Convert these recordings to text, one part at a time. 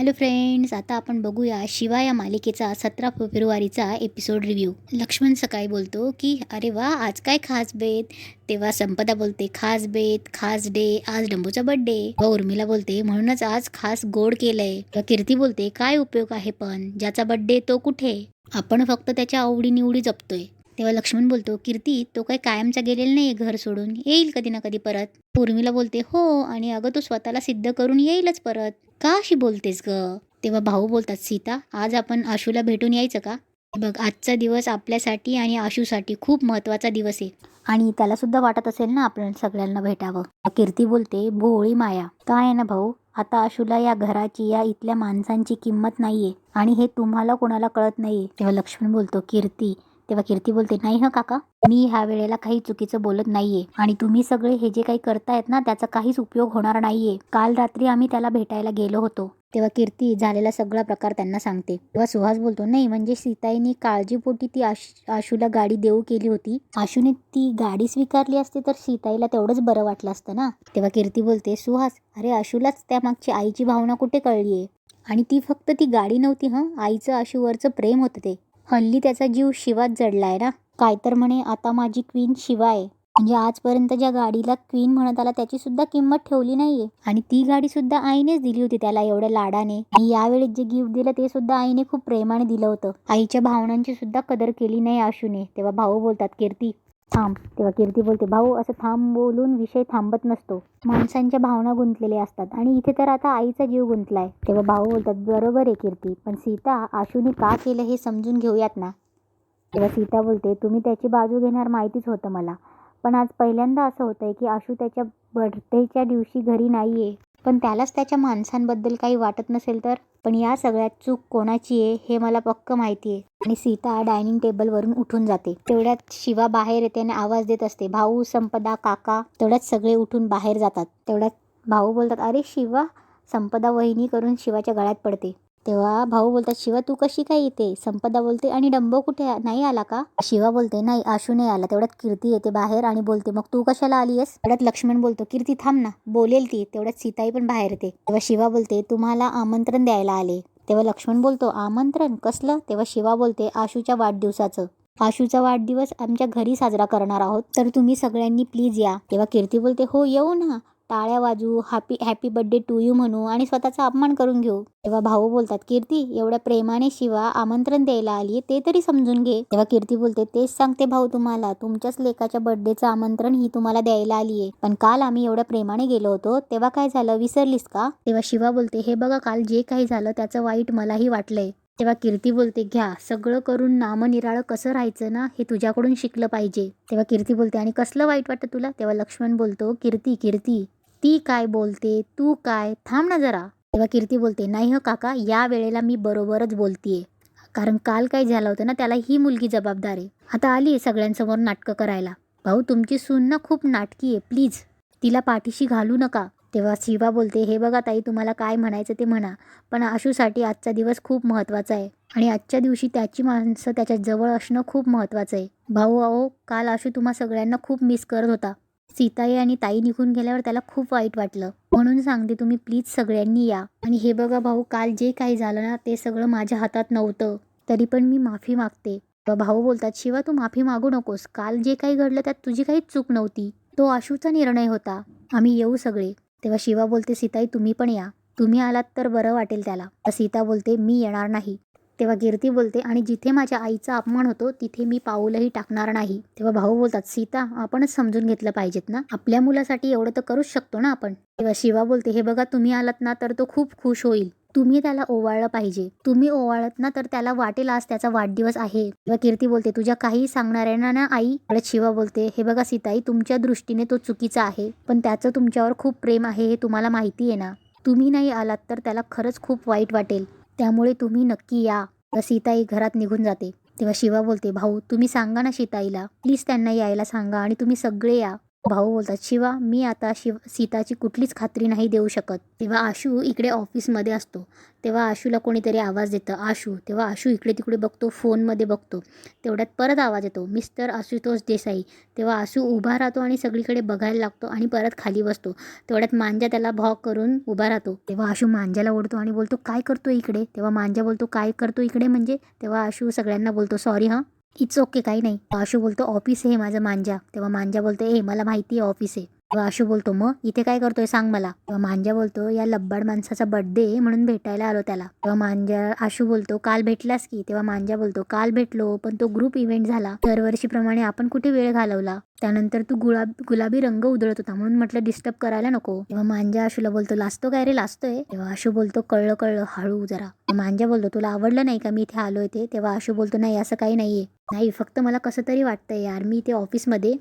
Hello friends आता आपण बघूया शिवा या मालिकेचा सतरा फेब्रुवारीचा एपिसोड रिव्ह्यू. लक्ष्मण सकाळी बोलतो की अरे वा आज काय खास बेत? तेव्हा संपदा बोलते खास बेत खास डे आज डंबूचा बर्थडे व उर्मिला बोलते म्हणूनच आज खास गोड केलंय. व कीर्ती बोलते काय उपयोग आहे पण? ज्याचा बर्थडे तो कुठे? आपण फक्त त्याच्या आवडीनिवडी जपतोय. तेव्हा लक्ष्मण बोलतो कीर्ती तो काही कायमचा गेलेला नाही घर सोडून. येईल कधी ना कधी परत. पूर्वीला बोलते हो आणि अगं तो स्वतःला सिद्ध करून येईलच परत. का अशी बोलतेस ग? तेव्हा भाऊ बोलतात सीता आज आपण आशूला भेटून यायचं का? बघ आजचा दिवस आपल्यासाठी आणि आशूसाठी खूप महत्त्वाचा दिवस आहे. आणि त्याला सुद्धा वाटत असेल ना आपण सगळ्यांना भेटावं. कीर्ती बोलते भोळी माया काय आहे ना भाऊ? आता आशूला या घराची या इथल्या माणसांची किंमत नाहीये. आणि हे तुम्हाला कोणाला कळत नाहीये. तेव्हा लक्ष्मण बोलतो कीर्ती तेव्हा कीर्ती बोलते नाही ह काका मी ह्या वेळेला काही चुकीचं बोलत नाहीये आणि तुम्ही सगळे हे जे काही करतायत ना त्याचा काहीच उपयोग होणार नाहीये. काल रात्री आम्ही त्याला भेटायला गेलो होतो. तेव्हा कीर्ती झालेला सगळा प्रकार त्यांना सांगते. तेव्हा सुहास बोलतो नाही म्हणजे सीताईने काळजीपोटी ती आश आशूला गाडी देऊ केली होती. आशूने ती गाडी स्वीकारली असती तर सीताईला तेवढंच बरं वाटलं असतं ना? तेव्हा कीर्ती बोलते सुहास अरे आशूलाच त्या मागची आईची भावना कुठे कळलीये? आणि ती फक्त ती गाडी नव्हती हं आईचं आशूवरचं प्रेम होतं ते. हल्ली त्याचा जीव शिवात आहे ना. काय तर म्हणे आता माझी क्वीन शिवा आहे. म्हणजे आजपर्यंत ज्या गाडीला क्वीन म्हणत आला त्याची सुद्धा किंमत ठेवली नाहीये. आणि ती गाडी सुद्धा आईनेच दिली होती त्याला एवढ्या लाडाने. आणि यावेळी जे गिफ्ट दिलं ते सुद्धा आईने खूप प्रेमाने दिलं होतं. आईच्या भावनांची सुद्धा कदर केली नाही आशूने. तेव्हा भाऊ बोलतात कीर्ती थांब तेव्हा कीर्ती बोलते भाऊ असं थांब बोलून विषय थांबत नसतो. माणसांच्या भावना गुंतलेल्या असतात आणि इथे तर आता आईचा जीव गुंतलाय. तेव्हा भाऊ बोलतात बरोबर आहे कीर्ती पण सीता आशूने का केलं हे समजून घेऊयात ना? तेव्हा सीता बोलते तुम्ही त्याची बाजू घेणार माहितीच होतं मला पण आज पहिल्यांदा असं होतंय की आशू त्याच्या बर्थडेच्या दिवशी घरी नाही आहे पण त्यालाच त्याच्या माणसांबद्दल काही वाटत नसेल तर? पण या सगळ्यात चूक कोणाची आहे हे मला पक्क माहिती आहे आणि सीता डायनिंग टेबलवरून उठून जाते. तेवढ्यात शिवा बाहेर येते आणि आवाज देत असते भाऊ संपदा काका. तेवढ्यात सगळे उठून बाहेर जातात. तेवढ्यात भाऊ बोलतात अरे शिवा. संपदा वहिनी करून शिवाच्या गळ्यात पडते. तेव्हा भाऊ बोलतात शिवा तू कशी काय येते संपदा बोलते आणि डंबो कुठे नाही आला का? शिवा बोलते नाही आशू नाही आला. तेवढ्यात कीर्ती येते बाहेर आणि बोलते मग तू कशाला आलीयस? तेवढ्यात लक्ष्मण बोलतो कीर्ती थांब ना बोलेल ती. तेवढ्यात सीताई पण बाहेर येते. तेव्हा शिवा बोलते तुम्हाला आमंत्रण द्यायला आले. तेव्हा लक्ष्मण बोलतो आमंत्रण? कसलं? तेव्हा शिवा बोलते आशूच्या वाढदिवसाचं. आशूचा वाढदिवस आमच्या घरी साजरा करणार आहोत तर तुम्ही सगळ्यांनी प्लीज या. तेव्हा कीर्ती बोलते हो येऊ ना. टाळ्या वाजू happy happy birthday to you म्हणू आणि स्वतःचा अपमान करून घेऊ. तेव्हा भाऊ बोलतात कीर्ती एवढ्या प्रेमाने शिवा आमंत्रण द्यायला आली ते तरी समजून घे. तेव्हा कीर्ती बोलते तेच सांगते भाऊ तुम्हाला तुमच्याच लेकाच्या बर्थडेचं आमंत्रण ही तुम्हाला द्यायला आली आहे. पण काल आम्ही एवढ्या प्रेमाने गेलो होतो तेव्हा काय झालं विसरलीस का? तेव्हा शिवा बोलते हे बघा काल जे काही झालं त्याचं वाईट मलाही वाटलंय. तेव्हा कीर्ती बोलते घ्या सगळं करून नामनिराळं कसं राहायचं ना हे तुझ्याकडून शिकलं पाहिजे. तेव्हा कीर्ती बोलते आणि कसलं वाईट वाटतं तुला? तेव्हा लक्ष्मण बोलतो कीर्ती कीर्ती. ती काय बोलते? तू काय? थांब ना जरा. तेव्हा कीर्ती बोलते नाही हो काका या वेळेला मी बरोबरच बोलतीये. कारण काल काय झालं होतं ना त्याला ही मुलगी जबाबदार आहे. आता आली आहे सगळ्यांसमोर नाटकं करायला. भाऊ तुमची सून ना खूप नाटकी आहे प्लीज. तिला पाठीशी घालू नका. तेव्हा शिवा बोलते हे बघा ताई तुम्हाला काय म्हणायचं ते म्हणा. पण आशूसाठी आजचा दिवस खूप महत्त्वाचा आहे. आणि आजच्या दिवशी त्याची माणसं त्याच्याजवळ असणं खूप महत्त्वाचं आहे. भाऊ अहो काल आशू तुम्हा सगळ्यांना खूप मिस करत होता. सीताई आणि ताई निघून गेल्यावर त्याला खूप वाईट वाटलं. म्हणून सांगते तुम्ही प्लीज सगळ्यांनी या. आणि हे बघा भाऊ काल जे काही झालं ना ते सगळं माझ्या हातात नव्हतं. तरी पण मी माफी मागते. भाऊ बोलतात शिवा तू माफी मागू नकोस. काल जे काही घडलं त्यात तुझी काहीच चूक नव्हती. तो आशूचा निर्णय होता. आम्ही येऊ सगळे. तेव्हा शिवा बोलते सीताई तुम्ही पण या. तुम्ही आलात तर बरं वाटेल त्याला. सीता बोलते मी येणार नाही. तेव्हा कीर्ती बोलते आणि जिथे माझ्या आईचा अपमान होतो तिथे मी पाऊलही टाकणार नाही. तेव्हा भाऊ बोलतात सीता आपणच समजून घेतलं पाहिजेत ना? आपल्या मुलासाठी एवढं तर करूच शकतो ना आपण? तेव्हा शिवा बोलते हे बघा तुम्ही आलात ना तर तो खूप खुश होईल. तुम्ही त्याला ओवाळलं पाहिजे. तुम्ही ओवाळत ना तर त्याला वाटेल आज त्याचा वाढदिवस आहे. तेव्हा कीर्ती बोलते तुझ्या काही सांगणाऱ्यांना ना आई? शिवा बोलते हे बघा सीताई तुमच्या दृष्टीने तो चुकीचा आहे पण त्याचं तुमच्यावर खूप प्रेम आहे हे तुम्हाला माहिती आहे ना? तुम्ही नाही आलात तर त्याला खरंच खूप वाईट वाटेल. त्यामुळे तुम्ही नक्की या. तर सीताई घरात निघून जाते. तेव्हा शिवा बोलते भाऊ तुम्ही सांगा ना सीताईला. प्लीज त्यांना यायला सांगा आणि तुम्ही सगळे या. भाऊ बोलतात शिवा मी आता शिव सीताची कुठलीच खात्री नाही देऊ शकत. तेव्हा आशू इकडे ऑफिसमध्ये असतो. तेव्हा आशूला कोणीतरी आवाज देतं. आशू तेव्हा आशू इकडे तिकडे बघतो फोनमध्ये बघतो. तेवढ्यात परत आवाज येतो. मिस्टर आशुतोष देसाई. तेव्हा आशू उभा राहतो आणि सगळीकडे बघायला लागतो आणि परत खाली बसतो. तेवढ्यात मांजा त्याला भॉक करून उभा राहतो. तेव्हा आशू मांजाला ओढतो आणि बोलतो काय करतो इकडे? तेव्हा मांजा बोलतो काय करतो इकडे? म्हणजे तेव्हा आशू सगळ्यांना बोलतो सॉरी हां. इट्स ओके काही नाही. आशू बोलतो ऑफिस आहे माझं मांजा. तेव्हा मांजा बोलतो ए मला माहिती आहे ऑफिस आहे. तेव्हा आशू बोलतो मग इथे काय करतोय सांग मला. तेव्हा मांजा बोलतो या लब्बाड माणसाचा बर्थडे आहे म्हणून भेटायला आलो त्याला. तेव्हा मांजा आशू बोलतो काल भेटलास की? तेव्हा मांजा बोलतो काल भेटलो पण तो ग्रुप इव्हेंट झाला. दरवर्षीप्रमाणे आपण कुठे वेळ घालवला? त्यानंतर तू गुलाब गुलाबी रंग उधळत होता म्हणून म्हटलं डिस्टर्ब करायला नको. तेव्हा मांजा आशूला बोलतो लाजतो काय रे लाजतोय? तेव्हा आशू बोलतो कळलं कळलं हळू जरा. मांजा बोलतो तुला आवडलं नाही का मी इथे आलोय ते? तेव्हा आशू बोलतो नाही असं काही नाहीये. नाही फक्त मला कसं तरी वाटतंय यार मी इथे ऑफिसमध्ये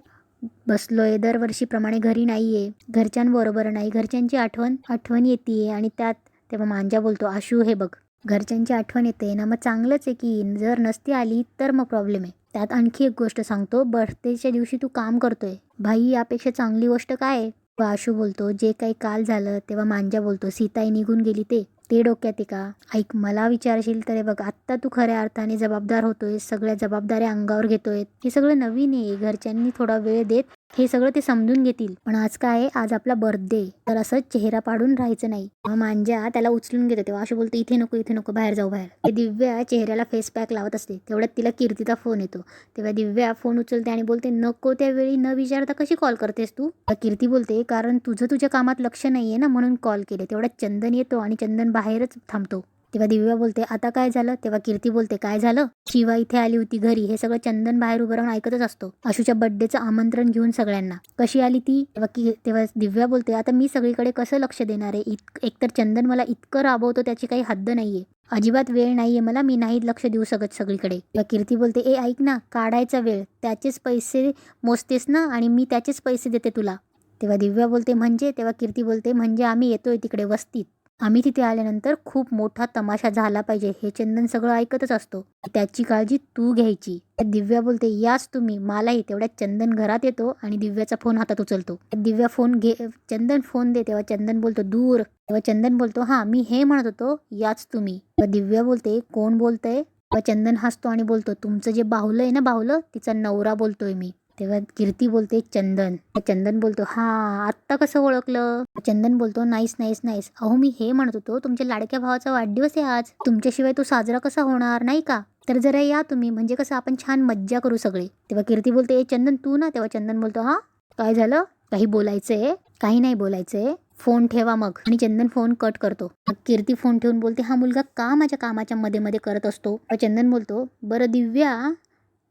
बसलोय दरवर्षीप्रमाणे घरी नाही आहे घरच्यांबरोबर नाही घरच्यांची आठवण आठवण येते आणि त्यात तेव्हा मांजा बोलतो आशू हे बघ घरच्यांची आठवण येते ना मग चांगलंच आहे की जर नसती आली तर मग प्रॉब्लेम आहे. त्यात आणखी एक गोष्ट सांगतो बर्थडेच्या दिवशी तू काम करतोय भाई यापेक्षा चांगली गोष्ट काय आहे? आशू बोलतो जे काही काल झालं तेव्हा मांजा बोलतो सीताई निघून गेली ते ते डोक्यात आहे का? ऐक मला विचारशील तर हे बघ आत्ता तू खऱ्या अर्थाने जबाबदार होतोय सगळ्या जबाबदाऱ्या अंगावर घेतोय हे सगळं नवीन आहे घरच्यांनी थोडा वेळ देत हे सगळं ते समजून घेतील. पण आज काय? आहे आज आपला बर्थडे तर असं चेहरा पाडून राहायचं नाही. मग मांजा त्याला उचलून घेतो. तेव्हा अशी बोलते इथे नको इथे नको बाहेर जाऊ बाहेर. ते दिव्या चेहऱ्याला फेस पॅक लावत असते. तेवढ्यात तिला कीर्तीचा फोन येतो. तेव्हा दिव्या फोन उचलते आणि बोलते नको त्यावेळी न विचारता कशी कॉल करतेस तू? कीर्ती बोलते कारण तुझं तुझ्या कामात लक्ष नाहीये ना म्हणून कॉल केले. तेवढ्यात चंदन येतो आणि चंदन बाहेरच थांबतो. तेव्हा दिव्या बोलते आता काय झालं? तेव्हा कीर्ती बोलते काय झालं? शिवा इथे आली होती घरी. हे सगळं चंदन बाहेर उभं राहून ऐकतच असतो. आशूच्या बर्थडेचं आमंत्रण घेऊन सगळ्यांना. कशी आली ती? तेव्हा की तेव्हा दिव्या बोलते आता मी सगळीकडे कसं लक्ष देणार आहे? इत एकतर चंदन मला इतकं राबवतो त्याची काही हद्द नाहीये. अजिबात वेळ नाहीये. मला मी नाही लक्ष देऊ शकत सगळीकडे. तेव्हा कीर्ती बोलते ए ऐक ना काढायचा वेळ. त्याचेच पैसे मोजतेस ना आणि मी त्याचेच पैसे देते तुला. तेव्हा दिव्या बोलते म्हणजे? तेव्हा कीर्ती बोलते म्हणजे आम्ही येतोय तिकडे वस्तीत. आम्ही तिथे आल्यानंतर खूप मोठा तमाशा झाला पाहिजे हे चंदन सगळं ऐकतच असतो. त्याची काळजी तू घ्यायची. दिव्या बोलते याच तुम्ही मलाही तेवढ्यात चंदन घरात येतो आणि दिव्याचा फोन हातात उचलतो. दिव्या फोन घे चंदन फोन दे तेव्हा चंदन बोलतो दूर. तेव्हा चंदन बोलतो हा मी हे म्हणत होतो याच तुम्ही. दिव्या बोलते कोण बोलतंय? चंदन हसतो आणि बोलतो तुमचं जे बाहुलं आहे ना बाहुलं तिचा नवरा बोलतोय मी. तेव्हा कीर्ती बोलते चंदन. चंदन बोलतो हा आत्ता कसं ओळखलं? चंदन बोलतो नाईस नाईस नाईस. अहो मी हे म्हणत होतो तुमच्या लाडक्या भावाचा वाढदिवस आहे आज. तुमच्याशिवाय तो साजरा कसा होणार नाही का? तर जरा या तुम्ही म्हणजे कसं आपण छान मज्जा करू सगळे. तेव्हा कीर्ती बोलते ए चंदन तू ना? तेव्हा चंदन बोलतो हा काय झालं? काही बोलायचंय? काही नाही बोलायचंय. फोन ठेवा मग. आणि चंदन फोन कट करतो. मग कीर्ती फोन ठेवून बोलते हा मुलगा का माझ्या कामाच्या मध्ये मध्ये करत असतो? चंदन बोलतो बरं दिव्या.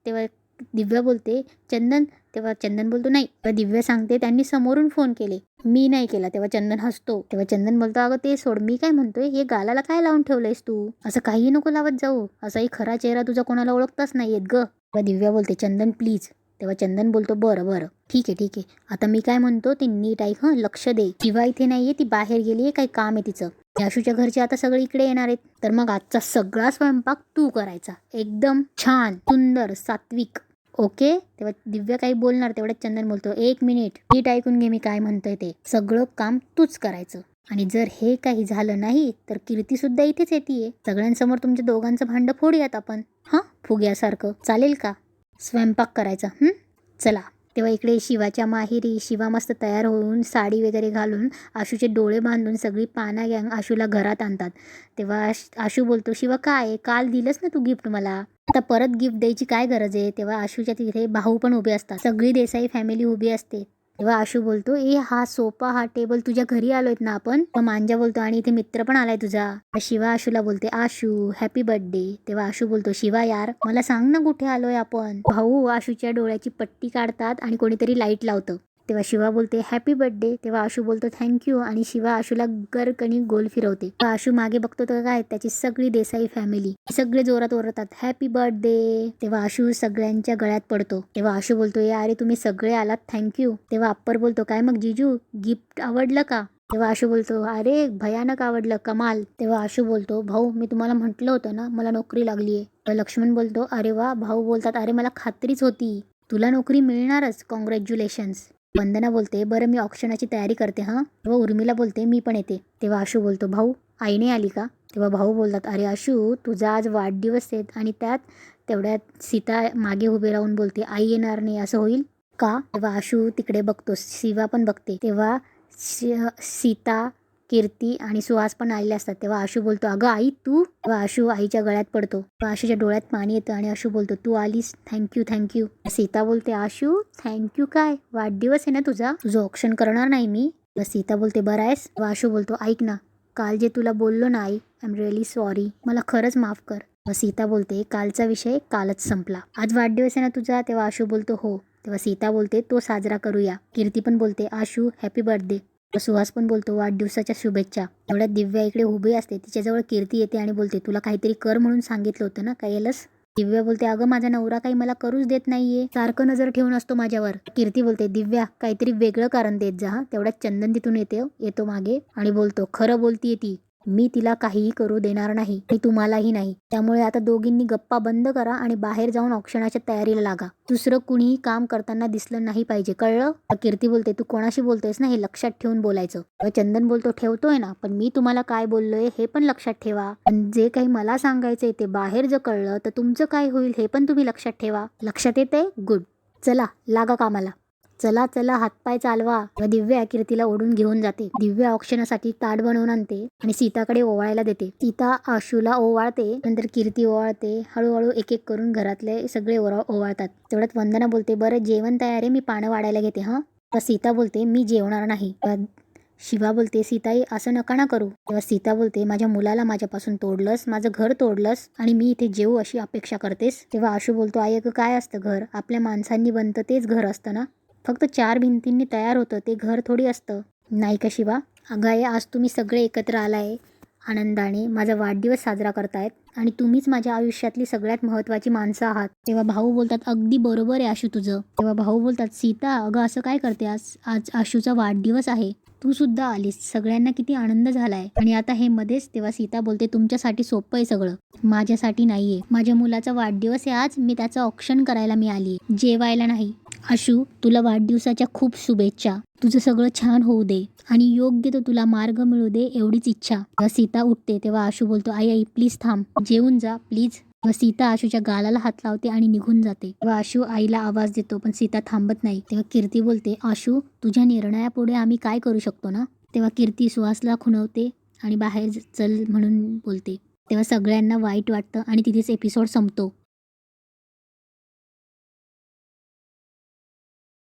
तेव्हा दिव्या बोलते चंदन. तेव्हा चंदन बोलतो नाही. तेव्हा दिव्या सांगते त्यांनी समोरून फोन केले. मी नाही केला. तेव्हा चंदन हसतो. तेव्हा चंदन बोलतो अगं ते सोड मी काय म्हणतोय? हे गालाला काय लावून ठेवलंयस तू? असं काहीही नको लावत जाऊ. असाही खरा चेहरा तुझा कोणाला ओळखताच नाही येत ग. तेव्हा दिव्या बोलते चंदन प्लीज तेव्हा चंदन बोलतो बरं बरं. ठीक आहे ठीक आहे. आता मी काय म्हणतो ते नीट ऐक हं लक्ष दे. किंवा इथे नाहीये ती बाहेर गेली आहे काही काम आहे तिचं. याशूच्या घरचे आता सगळे इकडे येणार आहेत. तर मग आजचा सगळा स्वयंपाक तू करायचा. एकदम छान सुंदर सात्विक. ओके? तेव्हा दिव्या काही बोलणार तेवढ्यात चंदन बोलतो एक मिनिट नीट ऐकून घे मी काय म्हणतोय ते. सगळं काम तूच करायचं. आणि जर हे काही झालं नाही तर कीर्ती सुद्धा इथेच येते सगळ्यांसमोर तुमच्या दोघांचं भांड फोडूयात आपण. हा? फुग्यासारखं. चालेल का? स्वयंपाक करायचा हं? चला. तेव्हा इकडे शिवाच्या माहेरी शिवा मस्त तयार होऊन साडी वगैरे घालून आशूचे डोळे बांधून सगळी पाना गँग आशूला घरात आणतात. तेव्हा आशू बोलतो शिवा काय? काल दिलंस ना तू गिफ्ट मला? आता परत गिफ्ट द्यायची काय गरज आहे? तेव्हा आशूच्या तिथे भाऊ पण उभे असतात. सगळी देसाई फॅमिली उभी असते. तेव्हा आशू बोलतो ए हा सोफा हा टेबल तुझ्या घरी आलोयत ना आपण? मांजा बोलतो आणि इथे मित्र पण आलाय तुझा. शिवा आशूला बोलते आशू हॅपी बर्थडे तेव्हा आशू बोलतो शिवा यार मला सांग ना कुठे आलोय आपण? भाऊ आशूच्या डोळ्याची पट्टी काढतात आणि कोणीतरी लाइट लावतं. तेव्हा शिवा बोलते हॅपी बर्थडे तेव्हा आशू बोलतो थँक्यू आणि शिवा आशूला गरकणी गोल फिरवते. आशू मागे बघतो तर काय? त्याची सगळी देसाई फॅमिली सगळे जोरात ओरडतात हॅपी बर्थडे तेव्हा आशू सगळ्यांच्या गळ्यात पडतो. तेव्हा आशू बोलतो या अरे तुम्ही सगळे आलात थँक्यू तेव्हा अप्पर बोलतो काय मग जिजू? गिफ्ट आवडलं का? तेव्हा आशू बोलतो अरे भयानक आवडलं कमाल. तेव्हा आशू बोलतो भाऊ मी तुम्हाला म्हटलं होतं ना मला नोकरी लागली आहे. लक्ष्मण बोलतो अरे वा भाऊ बोलतात अरे मला खात्रीच होती. तुला नोकरी मिळणारच कॉंग्रॅच्युलेशन्स वंदना बोलते बरं मी ऑप्शनाची तयारी करते हां. तेव्हा उर्मिला बोलते मी पण येते. तेव्हा आशू बोलतो भाऊ आईने आली का? तेव्हा भाऊ बोलतात अरे आशू तुझा आज वाढदिवस आहेत आणि त्यात तेवढ्यात सीता मागे उभी राहून बोलते आई येणार नाही असं होईल का? तेव्हा आशू तिकडे बघतो शिवा पण बघते. तेव्हा शि- सीता कीर्ती आणि सुहास पण आलेले असतात. तेव्हा आशू बोलतो अगं आई तू तेव्हा आशू आईच्या गळ्यात पडतो. आशूच्या डोळ्यात पाणी येतं आणि आशू बोलतो तू आलीस? थँक्यू थँक्यू सीता बोलते आशू थँक्यू काय? वाढदिवस आहे ना तुझा? तुझं ऑप्शन करणार नाही मी. सीता बोलते बरं आहेस. आशू बोलतो ऐक ना काल जे तुला बोललो ना आई आय एम रिअली सॉरी मला खरंच माफ कर. सीता बोलते कालचा विषय कालच संपला. आज वाढदिवस आहे ना तुझा? तेव्हा आशू बोलतो हो. तेव्हा सीता बोलते तो साजरा करूया. कीर्ती पण बोलते आशू हॅपी बर्थडे सुहास पण बोलतो वाढदिवसाच्या शुभेच्छा. एवढ्यात दिव्या इकडे उभी असते तिच्याजवळ कीर्ती येते आणि बोलते तुला काहीतरी कर म्हणून सांगितलं होतं ना काय येलस दिव्या बोलते अगं माझा नवरा काही मला करूच देत नाहीये. सारखं नजर ठेवून असतो माझ्यावर. कीर्ती बोलते दिव्या काहीतरी वेगळं कारण देत जा तेवढ्यात चंदन तिथून येते येतो मागे आणि बोलतो खरं बोलतीये ती. मी तिला काहीही करू देणार नाही आणि तुम्हालाही नाही. त्यामुळे आता दोघींनी गप्पा बंद करा आणि बाहेर जाऊन औक्षणाच्या तयारीला लागा. दुसरं कुणीही काम करताना दिसलं नाही पाहिजे. कळलं? कीर्ती बोलते. तू कोणाशी बोलतेस ना हे लक्षात ठेवून बोलायचं. चंदन बोलतो ठेवतोय ना. पण मी तुम्हाला काय बोललोय हे पण लक्षात ठेवा. पण जे काही मला सांगायचंय ते बाहेर जर कळलं तर तुमचं काय होईल हे पण तुम्ही लक्षात ठेवा. लक्षात येते गुड. चला लागा कामाला. चला चला हातपाय चालवा. व दिव्या कीर्तीला ओढून घेऊन जाते. दिव्या औक्षणासाठी ताट बनवून आणते आणि सीताकडे ओवाळायला देते. सीता आशूला ओवाळते नंतर कीर्ती ओवाळते. हळूहळू एक एक करून घरातले सगळे ओरा ओवाळतात. तेवढ्यात वंदना बोलते बरं जेवण तयार आहे मी पानं वाढायला घेते हा? तर सीता बोलते मी जेवणार नाही. शिवा बोलते सीताई असं नका ना करू. तेव्हा सीता बोलते माझ्या मुलाला माझ्यापासून तोडलंस माझं घर तोडलंस आणि मी इथे जेवू अशी अपेक्षा करतेस. तेव्हा आशू बोलतो आई अगं काय असतं घर? आपल्या माणसांनी बनतं तेच घर असतं ना? फक्त चार भिंतींनी तयार होतं ते घर थोडी असतं. नाही का शिवा? अगं आज तुम्ही सगळे एकत्र आलाय. आनंदाने माझा वाढदिवस साजरा करतायत आणि तुम्हीच माझ्या आयुष्यातली सगळ्यात महत्त्वाची माणसं आहात. तेव्हा भाऊ बोलतात अगदी बरोबर आहे आशू तुझं. तेव्हा भाऊ बोलतात सीता अगं असं काय करते आज आज आशूचा वाढदिवस आहे. तू सुद्धा आलीस. सगळ्यांना किती आनंद झालाय. आणि आता हे मध्येच तेव्हा सीता बोलते तुमच्यासाठी सोपं आहे सगळं. माझ्यासाठी नाहीये. माझ्या मुलाचा वाढदिवस आहे आज. मी त्याचं ऑप्शन करायला मी आली जेवायला नाही. आशू तुला वाढदिवसाच्या खूप शुभेच्छा. तुझं सगळं छान होऊ दे. आणि योग्य तो तुला मार्ग मिळू दे एवढीच इच्छा. सीता उठते. तेव्हा आशू बोलतो आई आई प्लीज थांब. जेवून जा. प्लीज. व सीता आशूच्या गालाला हात लावते आणि निघून जाते. तेव्हा आशू आईला आवाज देतो पण सीता थांबत नाही. तेव्हा कीर्ती बोलते आशू तुझ्या निर्णयापुढे आम्ही काय करू शकतो ना? तेव्हा कीर्ती सुहासला खुणवते आणि बाहेर चल म्हणून बोलते. तेव्हा सगळ्यांना वाईट वाटतं आणि तिथेच एपिसोड संपतो.